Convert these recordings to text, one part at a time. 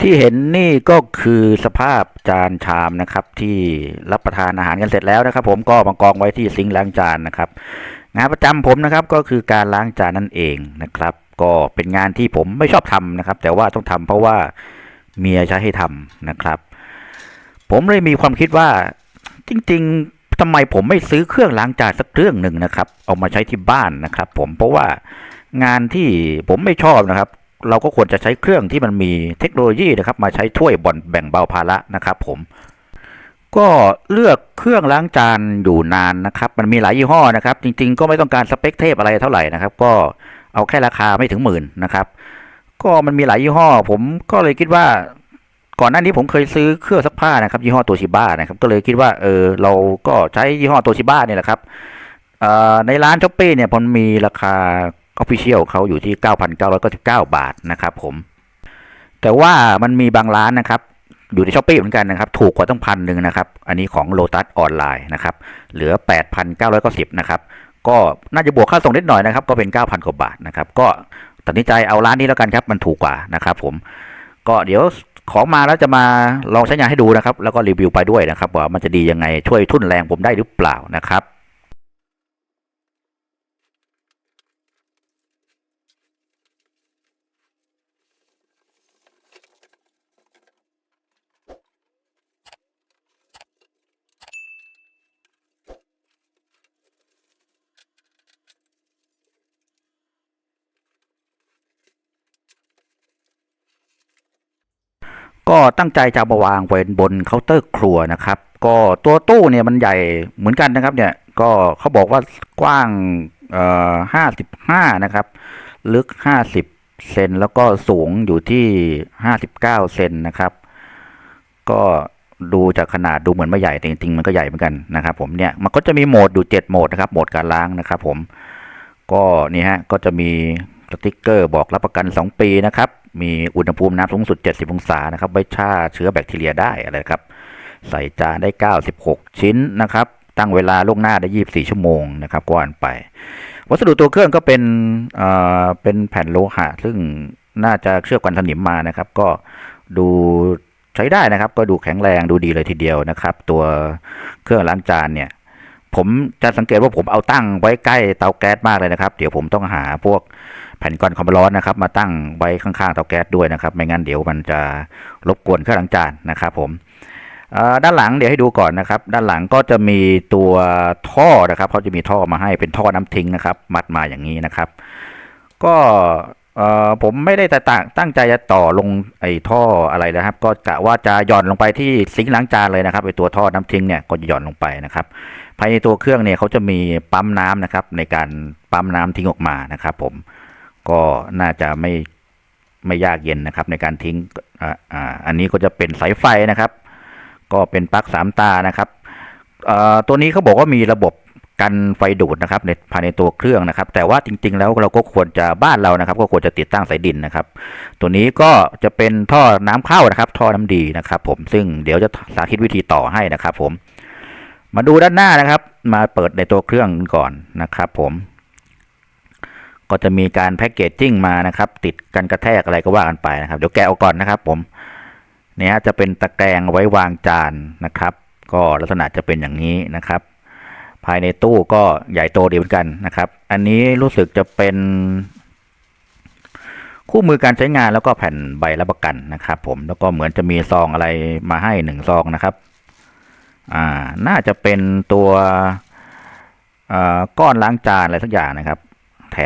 ที่เห็นนี่ก็คือสภาพจานชามนะครับ ที่รับประทานอาหารกันเสร็จแล้วนะครับ ผมก็มากองไว้ที่ซิงค์ล้างจานนะครับ งานประจำผมนะครับก็คือการล้างจานนั่นเองนะครับ ก็เป็นงานที่ผมไม่ชอบทำนะครับ แต่ว่าต้องทำเพราะว่าเมียใช้ให้ทำนะครับ ผมเลยมีความคิดว่าจริง ๆทำไมผมไม่ซื้อเครื่องล้างจานสักเครื่องหนึ่งนะครับ เอามาใช้ที่บ้านนะครับ ผมเพราะว่างานที่ผมไม่ชอบนะครับ เราก็ควรจะใช้เครื่องที่มันมีเทคโนโลยีนะครับ มาใช้ช่วยบ่อนแบ่งเบาภาระนะครับ ผม ก็เลือกเครื่องล้างจานอยู่นานนะครับ มันมีหลายยี่ห้อนะครับ จริง ๆ ก็ไม่ต้องการสเปคเทพอะไรเท่าไหร่นะครับ ก็เอาแค่ราคาไม่ถึงหมื่นนะครับ ก็มันมีหลายยี่ห้อ ผมก็เลยคิดว่าก่อนหน้านี้ผมเคยซื้อเครื่องซักผ้านะครับ ยี่ห้อโตชิบ้านะครับ ก็เลยคิดว่าเออเราก็ใช้ยี่ห้อโตชิบ้าเนี่ยแหละครับในร้านช้อปปี้เนี่ยมันมีราคา ออฟฟิเชียลเขาอยู่ที่ 9,999 บาทนะครับผม แต่ว่ามันมีบางร้านนะครับ อยู่ในช้อปปี้เหมือนกันนะครับ ถูกกว่าตั้งพันหนึ่งนะครับ อันนี้ของโลตัสออนไลน์นะครับ เหลือ 8,990 นะครับ ก็น่าจะบวกค่าส่งนิดหน่อยนะครับ ก็เป็น 9,000 กว่าบาทนะครับ ก็ตัดสินใจเอาร้านนี้แล้วกันครับ มันถูกกว่านะครับผม ก็เดี๋ยวของมาแล้วจะมาลองใช้งานให้ดูนะครับ แล้วก็รีวิวไปด้วยนะครับ ว่ามันจะดียังไงช่วยทุ่นแรงผมได้หรือเปล่านะครับ ก็ตั้งใจจะมาวางไว้บนเคาน์เตอร์ครัวนะครับ ก็ตัวตู้เนี่ยมันใหญ่เหมือนกันนะครับ เนี่ยก็เขาบอกว่ากว้างเอ่อห้าสิบห้านะครับ ลึกห้าสิบเซนแล้วก็สูงอยู่ที่ห้าสิบเก้าเซนนะครับ ก็ดูจากขนาดดูเหมือนไม่ใหญ่แต่จริงๆมันก็ใหญ่เหมือนกันนะครับ ผมเนี่ยมันก็จะมีโหมดอยู่เจ็ดโหมดนะครับโหมดการล้างนะครับ ผม ก็นี่ฮะก็จะมี สติ๊กเกอร์บอกรับประกัน 2 ปีนะครับ มีอุณหภูมิน้ำสูงสุด 70 องศานะครับไว้ฆ่าเชื้อแบคทีเรียได้อะไรครับ ใส่จานได้ 96 ชิ้นนะครับ ตั้งเวลาล่วงหน้าได้ 24 ชั่วโมงนะครับกว่านไป วัสดุตัวเครื่องก็เป็นเอ่อเป็นแผ่นโลหะ ซึ่งน่าจะเคลือกันสนิมมานะครับ ก็ดูใช้ได้นะครับ ก็ดูแข็งแรงดูดีเลยทีเดียวนะครับ ตัวเครื่องล้างจานเนี่ยผมจะสังเกตว่าผมเอาตั้งไว้ใกล้เตาแก๊สมากเลยนะครับ เดี๋ยวผมต้องหาพวก แผ่นกรอนความร้อนนะครับ มาตั้งไว้ข้างๆเตาแก๊สด้วยนะครับ ไม่งั้นเดี๋ยวมันจะรบกวนเครื่องล้างจานนะครับผมอ่อด้านหลังเดี๋ยวให้ดูก่อนนะครับ ด้านหลังก็จะมีตัวท่อนะครับเขาจะมีท่อมาให้เป็นท่อน้ำทิ้งนะครับ มัดมาอย่างนี้นะครับ ก็อ่อผมไม่ได้ต่ตั้งตั้งใจจะต่อลงไอ้ท่ออะไรนะครับ ก็กะว่าจะหย่อนลงไปที่ซิงค์ล้างจานเลยนะครับไอ้ตัวท่อน้ำทิ้งเนี่ยก็จะหย่อนลงไปนะครับ ภายในตัวเครื่องเนี่ยเขาจะมีปั๊มน้ำนะครับ ในการปั๊มน้ำทิ้งออกมานะครับ ผม ก็น่าจะไม่ไม่ยากเย็นนะครับ ในการทิ้งออ่าอันนี้ก็จะเป็นสายไฟนะครับ ก็เป็นปลั๊กสามตานะครับตัวนี้เขาบอกว่ามีระบบกันไฟดูดนะครับในภายในตัวเครื่องนะครับ แต่ว่าจริง ๆ แล้วเราก็ควรจะบ้านเรานะครับ ก็ควรจะติดตั้งสายดินนะครับ ตัวนี้ก็จะเป็นท่อน้ำเข้านะครับ ท่อน้ำดีนะครับ ผมซึ่งเดี๋ยวจะสาธิตวิธีต่อให้นะครับ ผม มาดูด้านหน้านะครับ มาเปิดในตัวเครื่องก่อนนะครับ ผม ก็จะมีการแพ็กเกจจิ้งมานะครับ ติดกันกระแทกอะไรก็ว่ากันไปนะครับ เดี๋ยวแกะเอาก่อนนะครับ ผมเนี่ยจะเป็นตะแกรงไว้วางจานนะครับ ก็ลักษณะจะเป็นอย่างนี้นะครับ ภายในตู้ก็ใหญ่โตดีเหมือนกันนะครับ อันนี้รู้สึกจะเป็น คู่มือการใช้งานแล้วก็แผ่นใบรับประกันนะครับ ผมแล้วก็เหมือนจะมีซองอะไรมาให้หนึ่งซองนะครับ อ่า น่าจะเป็นตัวก้อนล้างจานอะไรสักอย่างนะครับ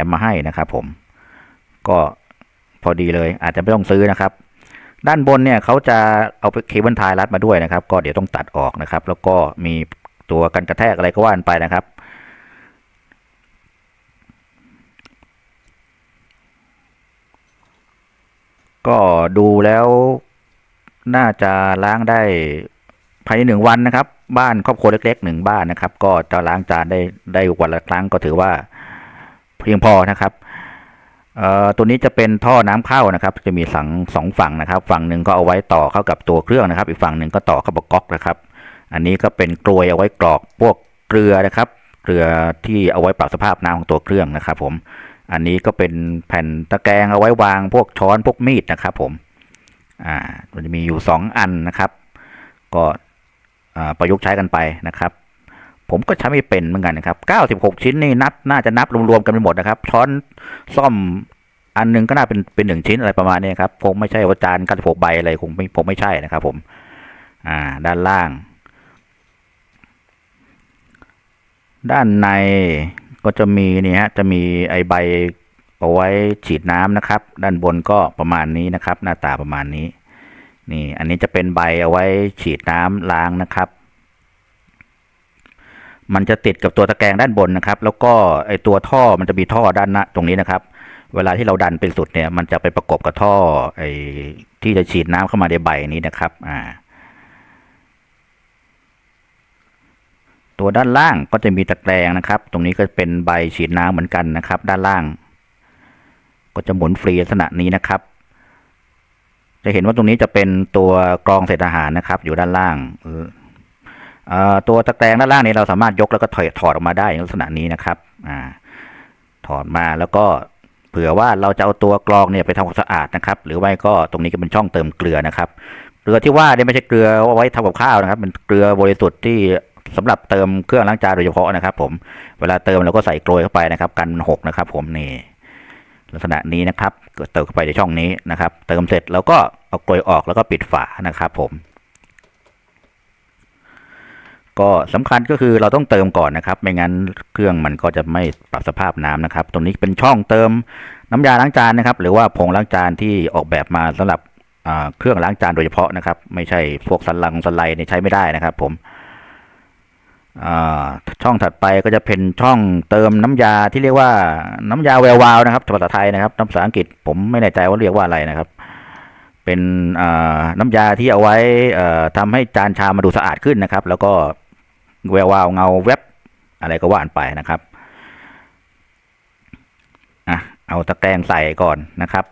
มมาให้นะครับ ผม ก็พอดีเลย อาจจะไม่ต้องซื้อนะครับ ด้านบนเนี่ยเขาจะเอาเคเบิลไทยรัดมาด้วยนะครับ ก็เดี๋ยวต้องตัดออกนะครับ แล้วก็มีตัวกันกระแทกอะไรก็ว่านไปนะครับก็ดูแล้วน่าจะล้างได้ภายในหนึ่งวันนะครับ บ้านครอบครัวเล็กๆหนึ่งบ้านนะครับ ก็จะล้างจานได้ได้วันละครั้งก็ถือว่า เพียงพอนะครับตัวนี้จะเป็นท่อน้ำเข้านะครับ จะมีสังสองฝั่งนะครับ ฝั่งหนึ่งก็เอาไว้ต่อเข้ากับตัวเครื่องนะครับ อีกฝั่งหนึ่งก็ต่อเข้ากับก๊อกนะครับ อันนี้ก็เป็นกลวยเอาไว้กรอกพวกเกลือนะครับ เกลือที่เอาไว้ปรับสภาพน้ำของตัวเครื่องนะครับ ผม อันนี้ก็เป็นแผ่นตะแกรงเอาไว้วางพวกช้อนพวกมีดนะครับ ผม อ่ามันจะมีอยู่สองอันนะครับ ก็ประยุกต์ใช้กันไปนะครับ ผมก็ใช้ไม่เป็นเหมือนกันนะครับ 96 ชิ้นนี่นับน่าจะนับรวมๆกันไปหมดนะครับ ช้อนซ่อมอันหนึงก็น่าเป็นเป็นหนึ่งชิ้นอะไรประมาณนี้ครับคงไม่ใช่ว่าจาน96ใบอะไรคงไม่ผมไม่ใช่นะครับ ผม อ่า ด้านล่าง ด้านในก็จะมีนี่ฮะจะมีไอใบเอาไว้ฉีดน้ำนะครับ ด้านบนก็ประมาณนี้นะครับ หน้าตาประมาณนี้ นี่ อันนี้จะเป็นใบเอาไว้ฉีดน้ำล้างนะครับ มันจะติดกับตัวตะแกรงด้านบนนะครับ แล้วก็ไอตัวท่อมันจะมีท่อด้านหน้าตรงนี้นะครับ เวลาที่เราดันเป็นสุดเนี่ย มันจะไปประกบกับท่อไอที่จะฉีดน้ำเข้ามาในใบนี้นะครับ อ่า ตัวด้านล่างก็จะมีตะแกรงนะครับ ตรงนี้ก็เป็นใบฉีดน้ำเหมือนกันนะครับ ด้านล่าง ก็จะหมุนฟรีลักษณะนี้นะครับ จะเห็นว่าตรงนี้จะเป็นตัวกรองเศษอาหารนะครับ อยู่ด้านล่างเออ ตัวตะแกรงด้านล่างนี้เราสามารถยกแล้วก็ถอยถอดออกมาได้ลักษณะนี้นะครับอ่าถอดมาแล้วก็เผื่อว่าเราจะเอาตัวกรองเนี่ยไปทำความสะอาดนะครับ หรือไม่ก็ตรงนี้ก็เป็นช่องเติมเกลือนะครับ เกลือที่ว่าเนี่ยไม่ใช่เกลือเอาไว้ทำกับข้าวนะครับเป็นเกลือบริสุทธิ์ที่สำหรับเติมเครื่องล้างจานโดยเฉพาะนะครับ ผมเวลาเติมเราก็ใส่กลยเข้าไปนะครับ กันหกนะครับ ผมนี่ลักษณะนี้นะครับเติมเข้าไปในช่องนี้นะครับ เติมเสร็จแล้วก็เอากลวยออกแล้วก็ปิดฝานะครับ ผม ก็สำคัญก็คือเราต้องเติมก่อนนะครับ ไม่งั้นเครื่องมันก็จะไม่ปรับสภาพน้ำนะครับ ตรงนี้เป็นช่องเติมน้ำยาล้างจานนะครับ หรือว่าผงล้างจานที่ออกแบบมาสำหรับเครื่องล้างจานโดยเฉพาะนะครับ ไม่ใช่พวกสันลังสไลด์เนี่ยใช้ไม่ได้นะครับ ผมช่องถัดไปก็จะเป็นช่องเติมน้ำยาที่เรียกว่าน้ำยาแวววาวนะครับภาษาไทยนะครับน้ำภาษาอังกฤษผมไม่แน่ใจว่าเรียกว่าอะไรนะครับ เป็นน้ำยาที่เอาไว้เอ่อทำให้จานชามมาดูสะอาดขึ้นนะครับ แล้วก็ แวววาวเงาแวบอะไรก็ว่านไปนะครับอะเอาตะแกรงใส่ก่อนนะครับ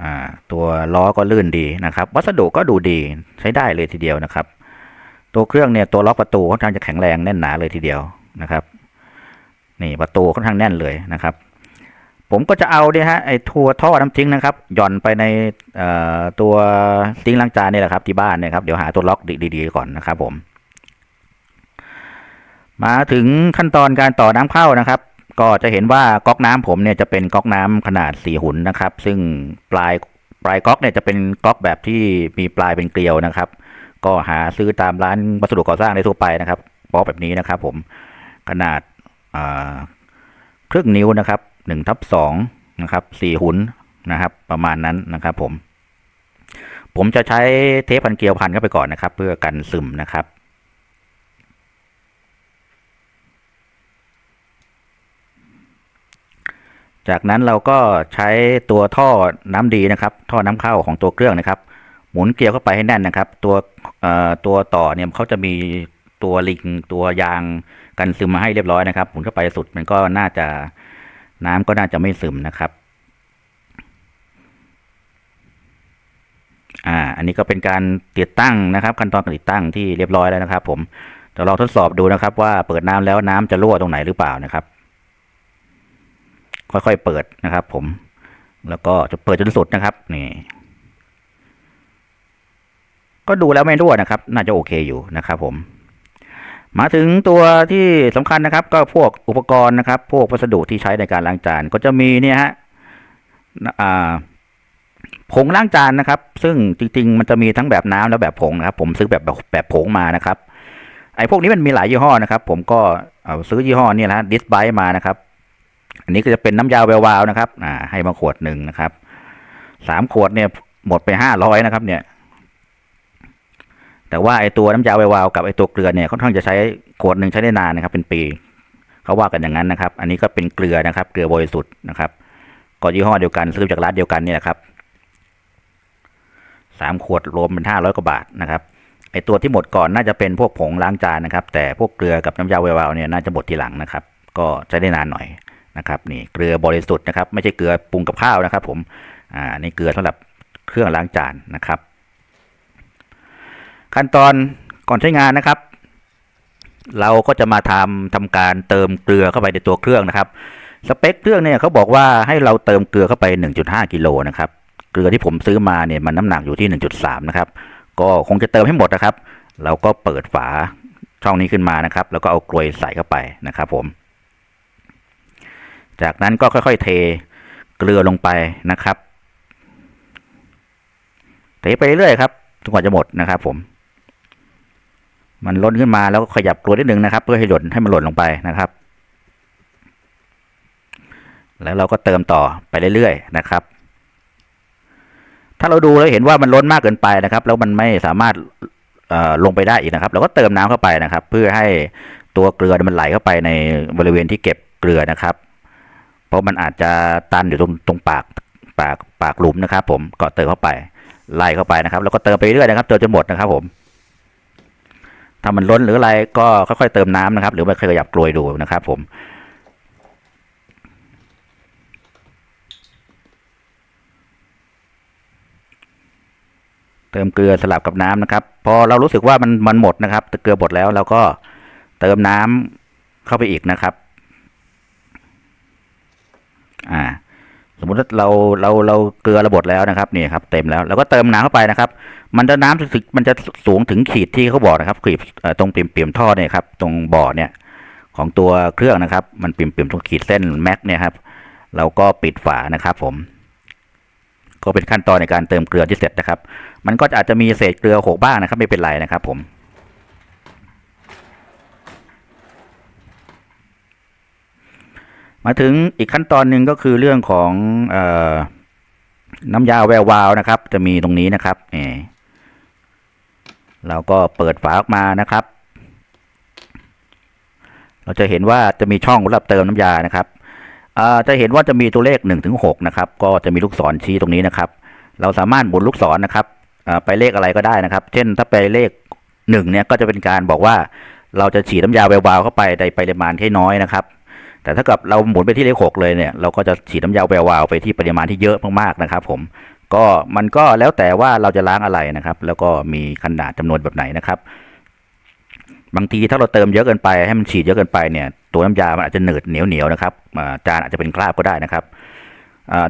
อ่าตัวล้อก็ลื่นดีนะครับ วัสดุก็ดูดีใช้ได้เลยทีเดียวนะครับ ตัวเครื่องเนี่ยตัวล็อกประตูค่อนข้างจะแข็งแรงแน่นหนาเลยทีเดียวนะครับ นี่ประตูค่อนข้างแน่นเลยนะครับ ผมก็จะเอาเนี่ยฮะไอ้ทัวท่อน้ำทิ้งนะครับ หย่อนไปในตัวซิงล้างจานนี่แหละครับที่บ้านเนี่ยครับเดี๋ยวหาตัวล็อกดีๆก่อนนะครับ ผม มาถึงขั้นตอนการต่อน้ำเข้านะครับ ก็จะเห็นว่าก๊อกน้ำผมเนี่ยจะเป็นก๊อกน้ำขนาดสี่หุ่นนะครับ ซึ่งปลายปลายก๊อกเนี่ยจะเป็นก๊อกแบบที่มีปลายเป็นเกลียวนะครับ ก็หาซื้อตามร้านวัสดุก่อสร้างได้ทั่วไปนะครับก๊อกแบบนี้นะครับ ผมขนาดครึ่งนิ้วนะครับ หนึ่งทับสองนะครับสี่หุนนะครับ ประมาณนั้นนะครับผม ผมจะใช้เทปพันเกลียวพันเข้าไปก่อนนะครับ เพื่อกันซึมนะครับจากนั้นเราก็ใช้ตัวท่อน้ำดีนะครับ ท่อน้ำเข้าของตัวเครื่องนะครับ หมุนเกลียวเข้าไปให้แน่นนะครับ ตัวตัวต่อเนี่ยเขาจะมีตัวลิงตัวยางกันซึมมาให้เรียบร้อยนะครับ หมุนเข้าไปสุดมันก็น่าจะ น้ำก็น่าจะไม่ซึมนะครับ อ่า อันนี้ก็เป็นการติดตั้งนะครับ ขั้นตอนการติดตั้งที่เรียบร้อยแล้วนะครับ ผมเดี๋ยวเราทดสอบดูนะครับ ว่าเปิดน้ำแล้วน้ำจะรั่วตรงไหนหรือเปล่านะครับ ค่อยๆเปิดนะครับ ผม แล้วก็จะเปิดจนสุดนะครับ นี่ ก็ดูแล้วไม่รั่วนะครับ น่าจะโอเคอยู่นะครับ ผม มาถึงตัวที่สำคัญนะครับ ก็พวกอุปกรณ์นะครับ พวกวัสดุที่ใช้ในการล้างจานก็จะมีเนี่ยฮะผงล้างจานนะครับ ซึ่งจริงๆ มันจะมีทั้งแบบน้ำและแบบผงนะครับ ผมซื้อแบบแบบแบบผงมานะครับ ไอ้พวกนี้มันมีหลายยี่ห้อนะครับ ผมก็ซื้อยี่ห้อนี่แหละดิสไบมานะครับ อันนี้ก็จะเป็นน้ำยาแวววาวนะครับ อ่า ให้มาขวดหนึ่งนะครับสามขวดเนี่ยหมดไปห้าร้อยนะครับ เนี่ย แต่ว่าไอตัวน้ำยาแวววาวกับไอตัวเกลือเนี่ยค่อนข้างจะใช้ขวดหนึ่งใช้ได้นานนะครับ เป็นปีเขาว่ากันอย่างนั้นนะครับ อันนี้ก็เป็นเกลือนะครับ เกลือบริสุทธิ์นะครับก็ยี่ห้อเดียวกันซื้อจากร้านเดียวกันเนี่ยแหละครับสามขวดรวมเป็นห้าร้อยกว่าบาทนะครับไอตัวที่หมดก่อนน่าจะเป็นพวกผงล้างจานนะครับ แต่พวกเกลือกับน้ำยาแวววาวเนี่ยน่าจะหมดทีหลังนะครับ ก็ใช้ได้นานหน่อยนะครับ นี่เกลือบริสุทธิ์นะครับ ไม่ใช่เกลือปรุงกับข้าวนะครับ ผมอ่านี่เกลือสำหรับเครื่องล้างจานนะครับ ขั้นตอนก่อนใช้งานนะครับ เราก็จะมาทำทำการเติมเกลือเข้าไปในตัวเครื่องนะครับ สเปคเครื่องเนี่ยเขาบอกว่าให้เราเติมเกลือเข้าไป 1.5กิโลนะครับเกลือที่ผมซื้อมาเนี่ยมันน้ำหนักอยู่ที่ 1.3 นะครับ ก็คงจะเติมให้หมดนะครับ เราก็เปิดฝาช่องนี้ขึ้นมานะครับ แล้วก็เอากลวยใส่เข้าไปนะครับผม จากนั้นก็ค่อยๆเทเกลือลงไปนะครับเทไปเรื่อยครับจนกว่าจะหมดนะครับผม มันล้นขึ้นมาแล้วก็ขยับกลวนิดนึงนะครับ เพื่อให้หล่นให้มันหล่นลงไปนะครับ แล้วเราก็เติมต่อไปเรื่อยๆนะครับ ถ้าเราดูแล้วเห็นว่ามันล้นมากเกินไปนะครับ แล้วมันไม่สามารถลงไปได้อีกนะครับ เราก็เติมน้ำเข้าไปนะครับ เพื่อให้ตัวเกลือมันไหลเข้าไปในบริเวณที่เก็บเกลือนะครับ เพราะมันอาจจะตันอยู่ตรงตรงปากปากปากหลุมนะครับ ผมก็เติมเข้าไปไล่เข้าไปนะครับ แล้วก็เติมไปเรื่อยนะครับจนจะหมดนะครับผม ถ้ามันล้นหรืออะไรก็ค่อยๆเติมน้ำนะครับ หรือไม่ขยับกลวยดูนะครับ ผมเติมเกลือสลับกับน้ำนะครับ พอเรารู้สึกว่ามันมันหมดนะครับเกลือหมดแล้วเราก็เติมน้ำเข้าไปอีกนะครับ อ่า สมมุติว่าเราเราเราเกลือระบดแล้วนะครับนี่ครับเต็มแล้วเราก็เติมน้ำเข้าไปนะครับ มันจะน้ำถึงมันจะสูงถึงขีดที่เขาบอกนะครับขีดตรงปิ่มปิ่มๆท่อเนี่ยครับตรงบ่อเนี่ยของตัวเครื่องนะครับ มันปิ่มปิ่มๆตรงขีดเส้นแม็กเนี่ยครับเราก็ปิดฝานะครับผม ก็เป็นขั้นตอนในการเติมเกลือที่เสร็จนะครับ มันก็อาจจะมีเศษเกลือหกบ้างนะครับ ไม่เป็นไรนะครับผม มาถึงอีกขั้นตอนหนึ่งก็คือเรื่องของออน้ำยาแวววาวนะครับ จะมีตรงนี้นะครับนี่เราก็เปิดฝาออกมานะครับ เราจะเห็นว่าจะมีช่องสำหรับเติมน้ำยานะครับจะเห็นว่าจะมีตัวเลข1นถึงหนะครับ ก็จะมีลูกศรชี้ตรงนี้นะครับ เราสามารถหมุนลูกศรนะครับไปเลขอะไรก็ได้นะครับ เช่นถ้าไปเลขหนึ่งเนี่ยก็จะเป็นการบอกว่าเราจะฉีดน้ำยาแวววาวเข้าไปในปริมาณที่น้อยนะครับ แต่ถ้ากับเราหมุนไปที่เลขหกเลยเนี่ยเราก็จะฉีดน้ำยาแวววาวไปที่ปริมาณที่เยอะมากๆนะครับ ผมก็มันก็แล้วแต่ว่าเราจะล้างอะไรนะครับ แล้วก็มีขนาดจำนวนแบบไหนนะครับ บางทีถ้าเราเติมเยอะเกินไปให้มันฉีดเยอะเกินไปเนี่ย ตัวน้ำยามันอาจจะหนืดเหนียวเหนียวๆนะครับจานอาจจะเป็นคราบก็ได้นะครับ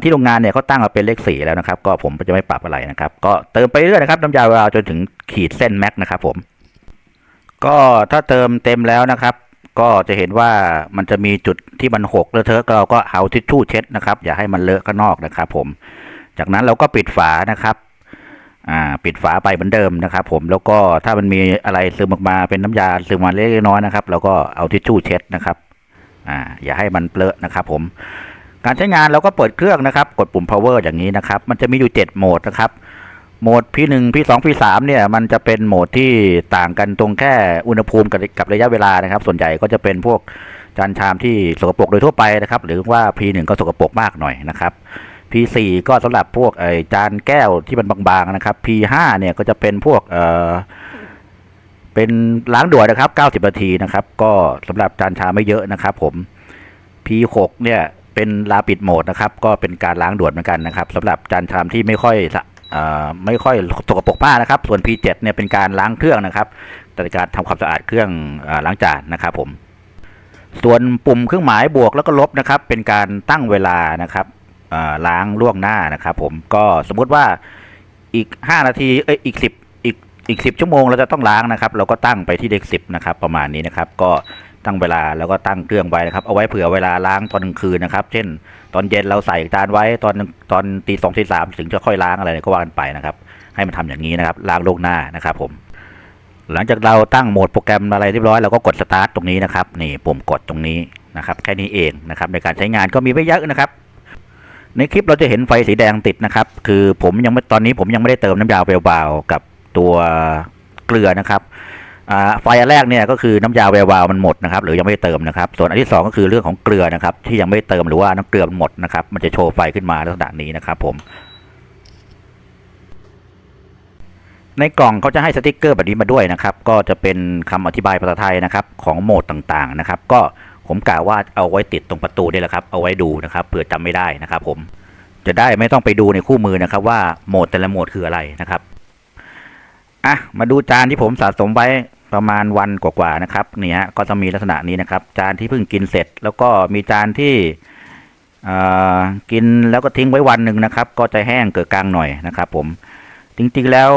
ที่โรงงานเนี่ยเขาตั้งมาเป็นเลขสี่แล้วนะครับ ก็ผมจะไม่ปรับอะไรนะครับ ก็เติมไปเรื่อยนะครับ น้ำยาแวววาวจนถึงขีดเส้นแม็กนะครับ ผม ก็ถ้าเติมเต็มแล้วนะครับ ก็จะเห็นว่ามันจะมีจุดที่มันหกเลอะเทอะเราก็เอาทิชชู่เช็ดนะครับ อย่าให้มันเลอะข้างนอกนะครับ ผม จากนั้นเราก็ปิดฝานะครับอ่าปิดฝาไปเหมือนเดิมนะครับ ผมแล้วก็ถ้ามันมีอะไรซึมออกมาเป็นน้ำยาซึมมาเล็กน้อยนะครับเราก็เอาทิชชู่เช็ดนะครับอ่าอย่าให้มันเลอะนะครับ ผมการใช้งานเราก็เปิดเครื่องนะครับ กดปุ่ม power อย่างนี้นะครับ มันจะมีอยู่ 7 โหมดนะครับ โหมด P1 P2 P3 เนี่ยมันจะเป็นโหมดที่ต่างกันตรงแค่อุณหภูมิกับกับระยะเวลานะครับ ส่วนใหญ่ก็จะเป็นพวกจานชามที่สกปรกโดยทั่วไปนะครับ หรือว่า P1 ก็สกปรกมากหน่อยนะครับ P4 ก็สำหรับพวกไอจานแก้วที่มันบางๆนะครับ P5 เนี่ยก็จะเป็นพวกเอ่อเป็นล้างด่วนนะครับ 90 นาทีนะครับ ก็สำหรับจานชามไม่เยอะนะครับ ผม P6 เนี่ยเป็นลาปิดโหมดนะครับ ก็เป็นการล้างด่วนเหมือนกันนะครับสำหรับจานชามที่ไม่ค่อย ไม่ค่อยสกปรกมากนะครับ ส่วน P7 เนี่ยเป็นการล้างเครื่องนะครับแต่การทำความสะอาดเครื่องอล้างจานนะครับผม ส่วนปุ่มเครื่องหมายบวกแล้วก็ลบนะครับ เป็นการตั้งเวลานะครับล้างล่วงหน้านะครับ ผมก็สมมุติว่าอีก 5 นาทีเอ้ยอีก 10 อีกอีก 10 ชั่วโมงเราจะต้องล้างนะครับ เราก็ตั้งไปที่เลข10นะครับ ประมาณนี้นะครับ ก็ตั้งเวลาแล้วก็ตั้งเครื่องไว้นะครับ เอาไว้เผื่อเวลาล้างตอนกลางคืนนะครับ เช่น ตอนเย็นเราใส่จานไว้ตอนตอนตีสองตีสามถึงจะค่อยล้างอะไรก็ว่ากันไปนะครับ ให้มันทำอย่างนี้นะครับล้างล่วงหน้านะครับผม หลังจากเราตั้งโหมดโปรแกรมอะไรเรียบร้อยเราก็กดสตาร์ทตรงนี้นะครับนี่ปุ่มกดตรงนี้นะครับแค่นี้เองนะครับ ในการใช้งานก็มีไม่เยอะนะครับ ในคลิปเราจะเห็นไฟสีแดงติดนะครับ คือผมยังไม่ตอนนี้ผมยังไม่ได้เติมน้ำยาเบลๆกับตัวเกลือนะครับ ไฟอันแรกเนี่ยก็คือน้ำยาแวววาวมันหมดนะครับหรือยังไม่เติมนะครับส่วนอันที่สองก็คือเรื่องของเกลือนะครับที่ยังไม่เติมหรือว่าน้ำเกลือมันหมดนะครับมันจะโชว์ไฟขึ้นมาลักษณะนี้นะครับผมในกล่องเขาจะให้สติกเกอร์แบบนี้มาด้วยนะครับ ก็จะเป็นคำอธิบายภาษาไทยนะครับ ของโหมดต่างๆนะครับ ก็ผมกล่าวว่าเอาไว้ติดตรงประตูนี่แหละครับ เอาไว้ดูนะครับเผื่อจำไม่ได้นะครับ ผมจะได้ไม่ต้องไปดูในคู่มือนะครับ ว่าโหมดแต่ละโหมดคืออะไรนะครับอะมาดูจานที่ผมสะสมไว้ ประมาณวันกว่าๆนะครับนี่ฮะก็จะมีลักษณะนี้นะครับ จานที่เพิ่งกินเสร็จ แล้วก็มีจานที่อ่ากินแล้วก็ทิ้งไว้วันหนึ่งนะครับ ก็จะแห้งเกิดกลางหน่อยนะครับ ผมจริงๆแล้ว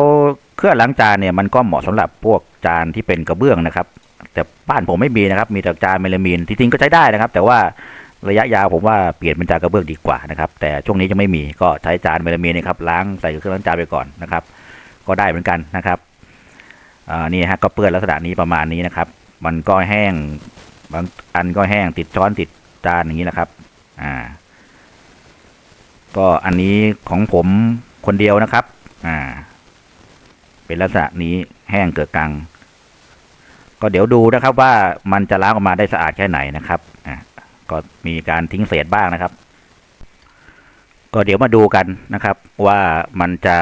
เครื่องล้างจานเนี่ยมันก็เหมาะสำหรับพวกจานที่เป็นกระเบื้องนะครับ แต่บ้านผมไม่มีนะครับ มีแต่จานเมลามีนจริงๆก็ใช้ได้นะครับ แต่ว่าระยะยาวผมว่าเปลี่ยนเป็นจานกระเบื้องดีกว่านะครับ แต่ช่วงนี้ยังไม่มีก็ใช้จานเมลามีนนะครับล้างใส่เครื่องล้างจานไปก่อนนะครับ ก็ได้เหมือนกันนะครับ นี่ฮะก็เปื้อนลักษณะนี้ประมาณนี้นะครับ มันก็แห้งบางอันก็แห้งติดช้อนติดจานอย่างนี้นะครับ อ่า ก็อันนี้ของผมคนเดียวนะครับ อ่า เป็นลักษณะนี้แห้งเกิดกัง ก็เดี๋ยวดูนะครับว่ามันจะล้างออกมาได้สะอาดแค่ไหนนะครับ อ่าก็มีการทิ้งเศษบ้างนะครับ ก็เดี๋ยวมาดูกันนะครับ ว่ามันจะ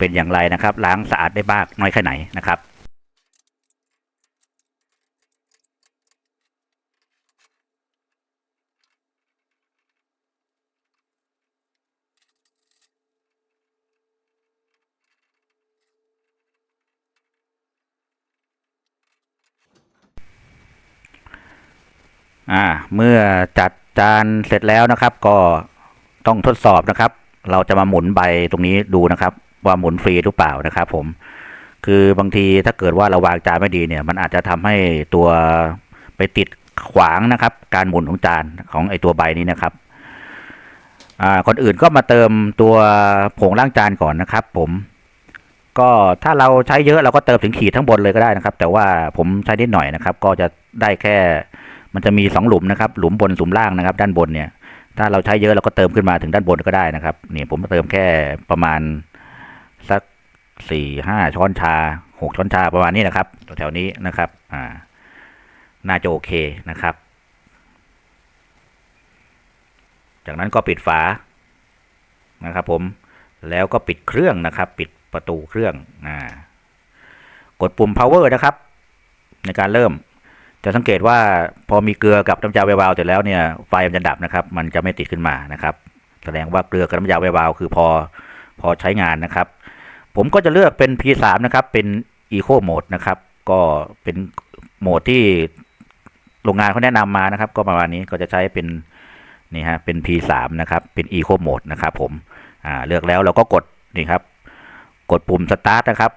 เป็นอย่างไรนะครับ ล้างสะอาดได้บ้างน้อยแค่ไหนนะครับอ่าเมื่อจัดจานเสร็จแล้วนะครับ ก็ต้องทดสอบนะครับ เราจะมาหมุนใบตรงนี้ดูนะครับ ว่าหมุนฟรีหรือเปล่านะครับ ผม คือบางทีถ้าเกิดว่าเราวางจานไม่ดีเนี่ย มันอาจจะทำให้ตัวไปติดขวางนะครับ การหมุนของจานของไอตัวใบนี้นะครับอ่าคนอื่นก็มาเติมตัวผงล้างจานก่อนนะครับ ผม ก็ถ้าเราใช้เยอะเราก็เติมถึงขีดทั้งบนเลยก็ได้นะครับ แต่ว่าผมใช้นิดหน่อยนะครับ ก็จะได้แค่ มันจะมีสองหลุมนะครับ หลุมบนหลุมล่างนะครับ ด้านบนเนี่ย ถ้าเราใช้เยอะเราก็เติมขึ้นมาถึงด้านบนก็ได้นะครับ นี่ผมเติมแค่ประมาณ สักสี่ห้าช้อนชาหกช้อนชาประมาณนี้นะครับแถวๆนี้นะครับ อ่า น่าจะโอเคนะครับ จากนั้นก็ปิดฝานะครับ ผมแล้วก็ปิดเครื่องนะครับ ปิดประตูเครื่องอ่ากดปุ่ม power นะครับ ในการเริ่ม จะสังเกตว่าพอมีเกลือกับน้ำยาไววาวเสร็จแล้วเนี่ยไฟมันจะดับนะครับ มันจะไม่ติดขึ้นมานะครับ แสดงว่าเกลือกับน้ำยาไววาวคือพอพอใช้งานนะครับ ผมก็จะเลือกเป็น P3 นะครับ เป็น Eco Mode นะครับ ก็เป็นโหมดที่โรงงานเขาแนะนำมานะครับ ก็ประมาณนี้ก็จะใช้เป็นนี่ฮะเป็น P3 นะครับ เป็น Eco Mode นะครับผมอ่าเลือกแล้วเราก็กดนี่ครับ กดปุ่ม Start นะครับ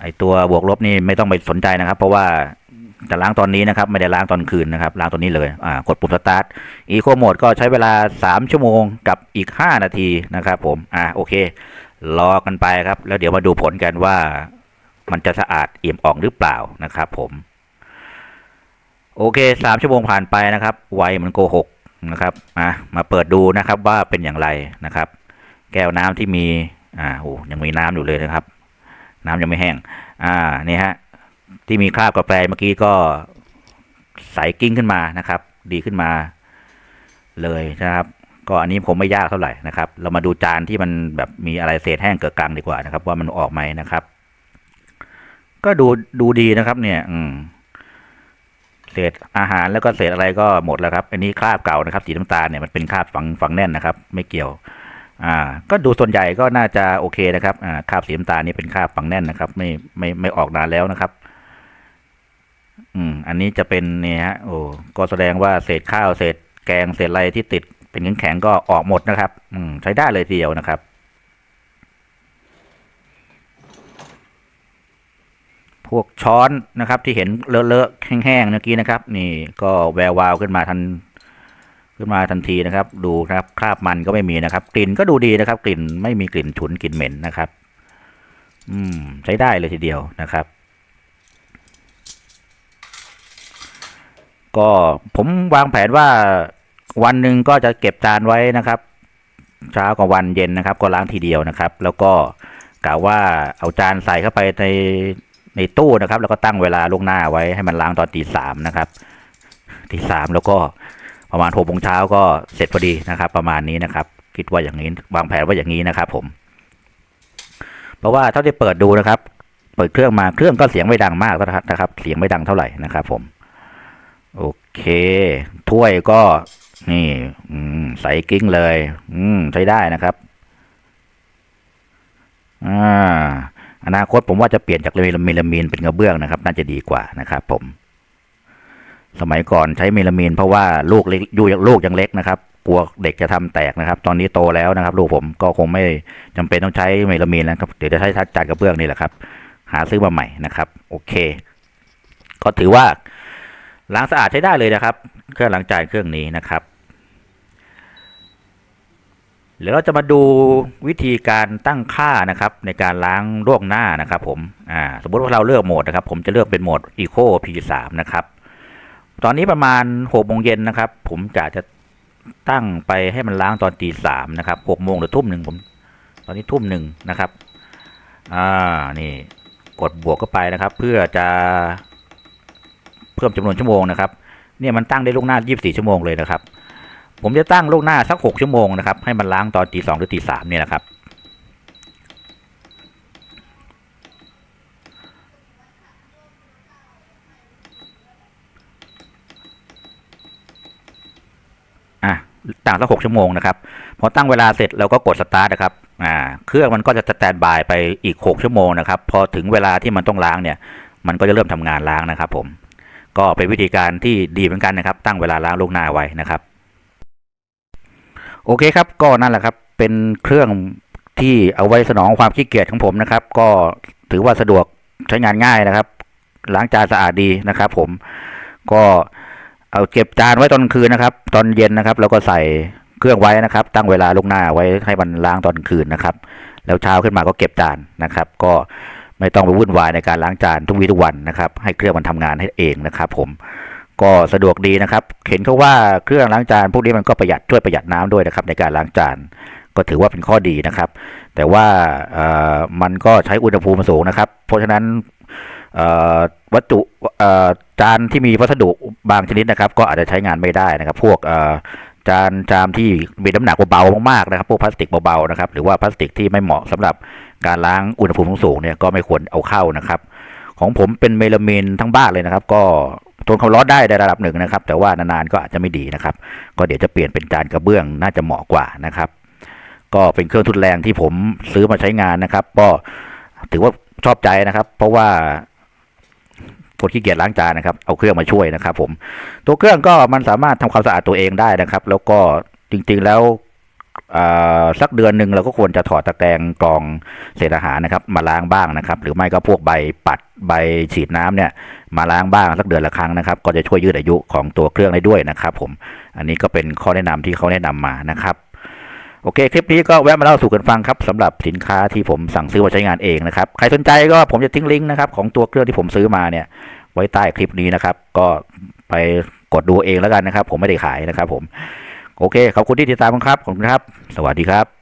ไอตัวบวกลบนี่ไม่ต้องไปสนใจนะครับ เพราะว่า จะล้างตอนนี้นะครับ ไม่ได้ล้างตอนคืนนะครับ ล้างตอนนี้เลยอ่ากดปุ่มสตาร์ทอีโคโหมดก็ใช้เวลา 3 ชั่วโมงกับอีก 5 นาทีนะครับ ผมอ่าโอเค รอกันไปครับ แล้วเดี๋ยวมาดูผลกันว่า มันจะสะอาดเอี่ยมอ่องหรือเปล่านะครับ ผมโอเค3ชั่วโมงผ่านไปนะครับ ไวมันโกหกนะครับมามาเปิดดูนะครับว่าเป็นอย่างไรนะครับ แก้วน้ำที่มี อ่าโอ้ยังมีน้ำอยู่เลยนะครับ น้ำยังไม่แห้ง อ่า นี่ฮะ ที่มีคราบกาแฟเมื่อกี้ก็ใสกิ้งขึ้นมานะครับ ดีขึ้นมาเลยนะครับ ก็อันนี้ผมไม่ยากเท่าไหร่นะครับ เรามาดูจานที่มันแบบมีอะไรเศษแห้งเกิดกลางดีกว่านะครับ ว่ามันออกไหมนะครับ ก็ดูดูดีนะครับ เนี่ย อืมเศษอาหารแล้วก็เศษอะไรก็หมดแล้วครับ อันนี้คราบเก่านะครับ สีน้ำตาลเนี่ยมันเป็นคราบฝังฝังแน่นนะครับ ไม่เกี่ยว อ่า ก็ดูส่วนใหญ่ก็น่าจะโอเคนะครับ อ่าคราบสีน้ำตาลนี่เป็นคราบฝังแน่นนะครับ ไม่ไม่ไม่ออกนานแล้วนะครับ อืม อันนี้จะเป็นเนี่ยฮะ โอ้ ก็แสดงว่าเศษข้าวเศษแกงเศษอะไรที่ติดเป็นแข็งๆก็ออกหมดนะครับ อืม ใช้ได้เลยทีเดียวนะครับ พวกช้อนนะครับ ที่เห็นเลอะๆแห้งๆเมื่อกี้นะครับ นี่ก็แวววาวขึ้นมาทัน ขึ้นมาทันทีนะครับ ดูนะครับคราบมันก็ไม่มีนะครับ กลิ่นก็ดูดีนะครับ กลิ่นไม่มีกลิ่นฉุนกลิ่นเหม็นนะครับ อืม ใช้ได้เลยทีเดียวนะครับ ก็ผมวางแผนว่าวันหนึ่งก็จะเก็บจานไว้นะครับ เช้ากับวันเย็นนะครับ ก็ล้างทีเดียวนะครับ แล้วก็กะว่าเอาจานใส่เข้าไปในในตู้นะครับ แล้วก็ตั้งเวลาล่วงหน้าไว้ให้มันล้างตอนตีสามนะครับตีสามแล้วก็ประมาณหกโมงเช้าก็เสร็จพอดีนะครับ ประมาณนี้นะครับ คิดว่าอย่างนี้วางแผนว่าอย่างนี้นะครับ ผม เพราะว่าเท่าที่เปิดดูนะครับ เปิดเครื่องมาเครื่องก็เสียงไม่ดังมากนะครับ เสียงไม่ดังเท่าไหร่นะครับ ผม โอเค ถ้วยก็ นี่ อืม ใส่กิ้งเลย อืม ใช้ได้นะครับ อ่า อนาคตผมว่าจะเปลี่ยนจากเมลามีนเป็นกระเบื้องนะครับ น่าจะดีกว่านะครับผม สมัยก่อนใช้เมลามีนเพราะว่าลูกเล็กอยู่ลูกยังเล็กนะครับกลัวเด็กจะทำแตกนะครับ ตอนนี้โตแล้วนะครับ ลูกผมก็คงไม่จำเป็นต้องใช้เมลามีนแล้วครับ เดี๋ยวจะใช้ทัดจานกระเบื้องนี่แหละครับ หาซื้อมาใหม่นะครับ โอเค ก็ถือว่า ล้างสะอาดใช้ได้เลยนะครับ เครื่องล้างจานเครื่องนี้นะครับเดี๋ยวเราจะมาดูวิธีการตั้งค่านะครับ ในการล้างล่วงหน้านะครับผมอ่าสมมติว่าเราเลือกโหมดนะครับ ผมจะเลือกเป็นโหมด Eco P3 นะครับ ตอนนี้ประมาณหกโมงเย็นนะครับ ผมจะจะตั้งไปให้มันล้างตอนตีสามนะครับหกโมงหรือทุ่มหนึ่งผม ตอนนี้ทุ่มหนึ่งนะครับ อ่านี่ กดบวกเข้าไปนะครับ เพื่อจะ พิ่มจำนวนชั่วโมงนะครับเนี่ยมันตั้งได้ล่วงหน้า 24 ชั่วโมงเลยนะครับ ผมจะตั้งล่วงหน้าสัก 6 ชั่วโมงนะครับ ให้มันล้างตอนตีสองหรือตีสามเนี่ยนะครับ อะตั้งสักหกชั่วโมงนะครับ พอตั้งเวลาเสร็จเราก็กดสตาร์ทนะครับ อ่า เครื่องมันก็จะสแตนบายไปอีกหกชั่วโมงนะครับ พอถึงเวลาที่มันต้องล้างเนี่ย มันก็จะเริ่มทำงานล้างนะครับผม ก็เป็นวิธีการที่ดีเหมือนกันนะครับ ตั้งเวลาล้างล่วงหน้าไว้นะครับ โอเคครับ ก็นั่นแหละครับ เป็นเครื่องที่เอาไว้สนองความขี้เกียจของผมนะครับ ก็ถือว่าสะดวกใช้งานง่ายนะครับ ล้างจานสะอาดดีนะครับ ผมก็เอาเก็บจานไว้ตอนคืนนะครับ ตอนเย็นนะครับ แล้วก็ใส่เครื่องไว้นะครับ ตั้งเวลาล่วงหน้าไว้ให้มันล้างตอนคืนนะครับ แล้วเช้าขึ้นมาก็เก็บจานนะครับ ก็ ไม่ต้องไปวุ่นวายในการล้างจานทุกวี่ทุกวันนะครับ ให้เครื่องมันทำงานให้เองนะครับ ผมก็สะดวกดีนะครับ เห็นเขาว่าเครื่องล้างจานพวกนี้มันก็ประหยัดช่วยประหยัดน้ำด้วยนะครับ ในการล้างจานก็ถือว่าเป็นข้อดีนะครับ แต่ว่ามันก็ใช้อุณหภูมิสูงนะครับ เพราะฉะนั้นวัตถุจานที่มีวัสดุบางชนิดนะครับ ก็อาจจะใช้งานไม่ได้นะครับ พวกจานจามที่มีน้ำหนักเบามากๆนะครับ พวกพลาสติกเบาๆนะครับ หรือว่าพลาสติกที่ไม่เหมาะสำหรับ การล้างอุณหภูมิสูงเนี่ยก็ไม่ควรเอาเข้านะครับ ของผมเป็นเมลามีนทั้งบ้านเลยนะครับ ก็ทนความร้อนได้ในระดับหนึ่งนะครับ แต่ว่านานๆก็อาจจะไม่ดีนะครับ ก็เดี๋ยวจะเปลี่ยนเป็นจานกระเบื้องน่าจะเหมาะกว่านะครับ ก็เป็นเครื่องทุนแรงที่ผมซื้อมาใช้งานนะครับ ก็ถือว่าชอบใจนะครับ เพราะว่าคนขี้เกียจล้างจานนะครับ เอาเครื่องมาช่วยนะครับ ผม ตัวเครื่องก็มันสามารถทำความสะอาดตัวเองได้นะครับ แล้วก็จริงๆแล้ว สักเดือนหนึ่งเราก็ควรจะถอดตะแกรงกรองเศษอาหารนะครับ มาล้างบ้างนะครับ หรือไม่ก็พวกใบปัดใบฉีดน้ำเนี่ยมาล้างบ้างสักเดือนละครั้งนะครับ ก็จะช่วยยืดอายุของตัวเครื่องได้ด้วยนะครับ ผม อันนี้ก็เป็นข้อแนะนำที่เขาแนะนำมานะครับโอเค คลิปนี้ก็แวะมาเล่าสู่กันฟังครับสำหรับสินค้าที่ผมสั่งซื้อมาใช้งานเองนะครับ ใครสนใจก็ผมจะทิ้งลิงก์นะครับของตัวเครื่องที่ผมซื้อมาเนี่ย ไว้ใต้คลิปนี้นะครับ ก็ไปกดดูเองแล้วกันนะครับ ผมไม่ได้ขายนะครับ ผม โอเคขอบคุณที่ติดตามครับขอบคุณครับ สวัสดีครับ